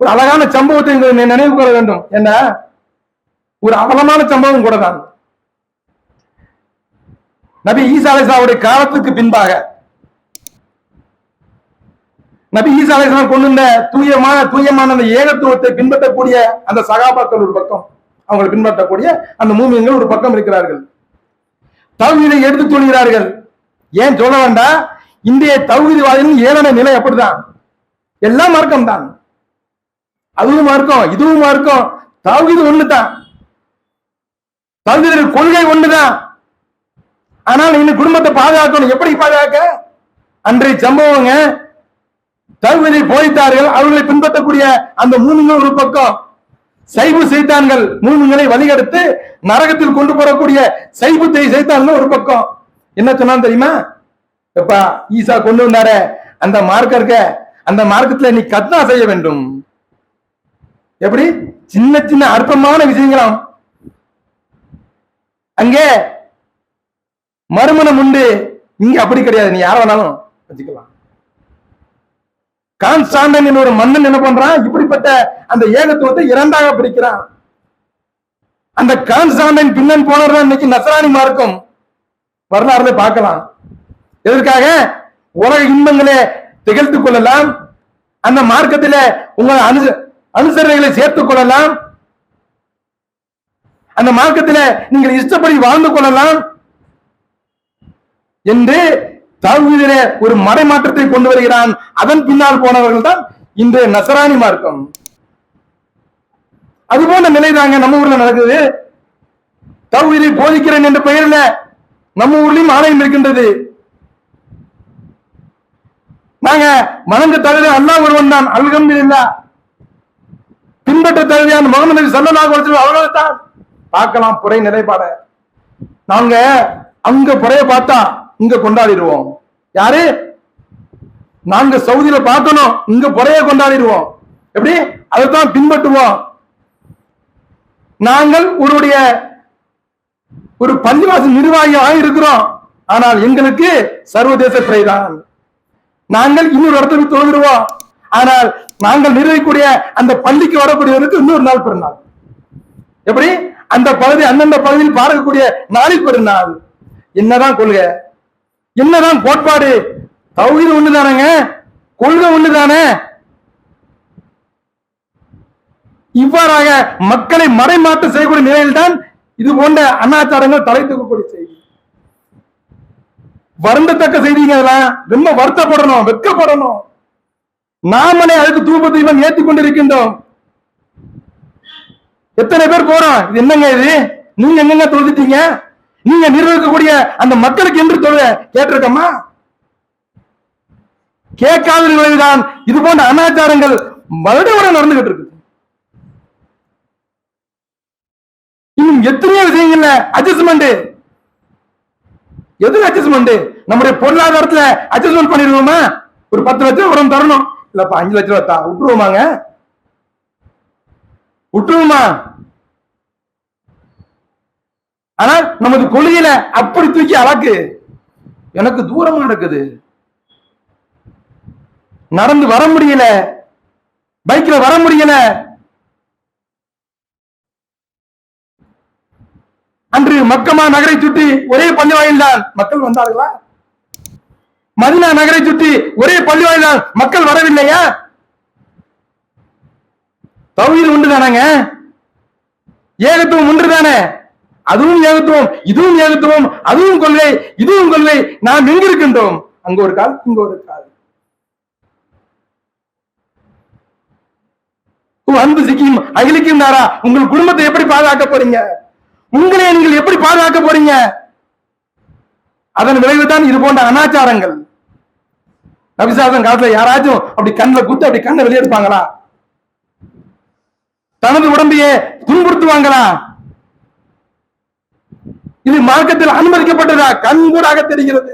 ஒரு அழகான சம்பவத்தை நினைவு கூற வேண்டும். என்ன? ஒரு அவலமான சம்பவம் கூட தான். நபி ஈசா அலிஸ்லாவுடைய காலத்துக்கு பின்பாக நபி ஈசா அலிஸ்லாம் கொண்டு வந்த தூயமான தூயமான அந்த ஏகத்துவத்தை பின்பற்றக்கூடிய அந்த சகாபாக்கள் ஒரு பக்கம் அவங்களை பின்பற்றக்கூடிய அந்த மூமியங்கள் ஒரு பக்கம் இருக்கிறார்கள். தௌஹீதை எடுத்து சொல்கிறார்கள். ஏன் சொல்ல வேண்டாம்? இந்திய தௌஹீதவாதிகளின் ஏளன நிலை அப்படிதான். எல்லாம் மார்க்கம் தான் அதுவும் மார்க்கம் இதுவும் மார்க்கம். தௌஹீது ஒண்ணுதான். தௌஹீது கொள்கை ஒண்ணுதான். ஆனால் இன்னும் குடும்பத்தை பாதுகாக்கணும். எப்படி பாதுகாக்க? அன்றைய சம்பவங்க தகுதியை போதித்தார்கள் அவர்களை பின்பற்றக்கூடிய அந்த மூணுங்கள் ஒரு பக்கம். சைபு செய்தான்கள் மூணுங்களை வழிகெடுத்து நரகத்தில் கொண்டு போறக்கூடிய சைபுத்தை செய்தான்கள் ஒரு பக்கம். என்ன சொன்னான் தெரியுமா? எப்பா ஈசா கொண்டு வந்தார. அந்த மார்க்க இருக்க அந்த மார்க்கத்துல நீ கத்னா செய்ய வேண்டும். எப்படி? சின்ன சின்ன அற்பமான விஷயங்களாம். அங்கே மறுமணம் உண்டு. இங்க அப்படி கிடையாது. நீ யார வேணாலும் வச்சுக்கலாம். கான்ஸ்டாண்டன் ஒரு மன்னன் என்ன பண்றான்? இப்படிப்பட்ட அந்த ஏகத்துவத்தை இரண்டாக பிரிக்கிறான். அந்த கான்ஸ்டாண்டன் பின்னன் போனவர் இன்னைக்கு நசராணி மார்க்கம் வரலாறுல பார்க்கலாம். எதற்காக? உலக இன்பங்களே திகழ்த்து கொள்ளலாம். அந்த மார்க்கத்தில உங்களை அனு அனுசரணைகளை சேர்த்துக் கொள்ளலாம். அந்த மார்க்கத்தில் நீங்கள் இஷ்டப்படி வாழ்ந்து கொள்ளலாம் என்று தகுதியிலே ஒரு மறைமாற்றத்தை கொண்டு வருகிறான். அதன் பின்னால் போனவர்கள் தான் இன்று நசராணி மார்க்கம். அது போன்ற நிலைதாங்க நம்ம ஊர்ல நடக்குது. தகுதியை போதிக்கிறேன் என்ற பெயரில் நம்ம ஊர்லயும் ஆலயம் இருக்கின்றது. நாங்க மணந்து தகுதி அல்லா ஒருவன் தான். அல்ஹம்துலில்லா பின்பற்ற தேவையான முகமது நபி சல்லாஹ் அலைஹி தான் பார்க்கலாம் புறை நிலைப்பாட. நாங்க அங்க புறைய பார்த்தா இங்க கொண்டாடிடுவோம். யாரு? நாங்க சவுதியில பார்க்கணும் இங்க புறைய கொண்டாடிடுவோம். எப்படி? அதைத்தான் பின்பற்றுவோம். நாங்கள் உங்களுடைய ஒரு பள்ளிவாசி நிர்வாகியாக இருக்கிறோம். ஆனால் எங்களுக்கு சர்வதேச பிறைதான் நாங்கள் இன்னொரு இடத்துக்கு போய் ஆனால் நாங்கள் நிறுவக்கூடிய அந்த பள்ளிக்கு வரக்கூடியவருக்கு இன்னொரு நாள் பிறநாள் எப்படி? அந்த பகுதி அந்தந்த பகுதியில் பார்க்கக்கூடிய நாளில் பெருநாள் என்னதான் கொள்கை? என்னதான் கோட்பாடு? தௌஹீது ஒண்ணுதானங்க? கொள்கை ஒண்ணுதானே? இவ்வாறாக மக்களை மறைமாற்ற செய்யக்கூடிய நிலையில்தான் இது போன்ற அனாச்சாரங்கள் தலை தூக்கக்கூடிய செய்தி. வருந்தத்தக்க செய்திங்க அதெல்லாம் ரொம்ப வருத்தப்படணும் வெட்கப்படணும். நாமளே அதுக்கு தூப தீபம் ஏத்தி கொண்டிருக்கின்றோம். எத்தனை பேர் போறோம் இது என்னங்க இது? நீங்க எங்கங்க தொழுதுட்டீங்க? நீங்க நிர்வகிக்கக்கூடிய அந்த மக்களுக்கு என்று தொழ கேட்டிருக்கோமா? கேட்காத நிலையில்தான் இது போன்ற அனாச்சாரங்கள் வருடவரை நடந்துகிட்டு இருக்கு இன்னும் எத்தனையோ விஷயங்கள்ல அட்ஜஸ்ட்மெண்ட் எதுல அட்ஜஸ்ட்மெண்ட் நம்முடைய பொருளாதாரத்துல அட்ஜஸ்ட்மெண்ட் பண்ணிடுவோமா ஒரு பத்து லட்சம் உரம் தரணும். இல்லப்பா அஞ்சு லட்சம் ரூபா தா விட்டுருவோமாங்க? விட்டுருவோமா? ஆனா நமது கொள்கையில அப்படி தூக்கி அழகு எனக்கு தூரமா நடக்குது. நடந்து வர முடியல. பைக்ல வர முடியல. அன்று மக்கமா நகரை சுற்றி ஒரே பள்ளிவாயில் தான் மக்கள் வந்தார்களா? மதினா நகரை சுற்றி ஒரே பள்ளி வாயிலால் மக்கள் வரவில்லையா? தௌஹீது உண்டு ஏகத்துவம் ஒன்று தானே அதுவும் ஏகத்துவம் இதுவும் ஏகத்துவம் அதுவும் கொள்கை இதுவும் கொள்கை நாம் எங்க இருக்கின்றோம் அங்க ஒரு கால் இங்க ஒரு கால். அன்பு சிக்கியும் அகிலிக்கும் தாரா உங்கள் குடும்பத்தை எப்படி பாதுகாக்க போறீங்க? உங்களை நீங்கள் எப்படி பாதுகாக்க போறீங்க? அதன் விளைவு தான் இது போன்ற அனாச்சாரங்கள். நபிசாசன் காலத்துல யாராச்சும் அப்படி கண்ணில் குத்து அப்படி கண்ணை வெளியெடுப்பாங்களா தனது உடம்பையே துன்புறுத்துவாங்களா? இது மார்க்கத்தில் அனுமதிக்கப்பட்டதா? கண்கூடாக தெரிகிறது.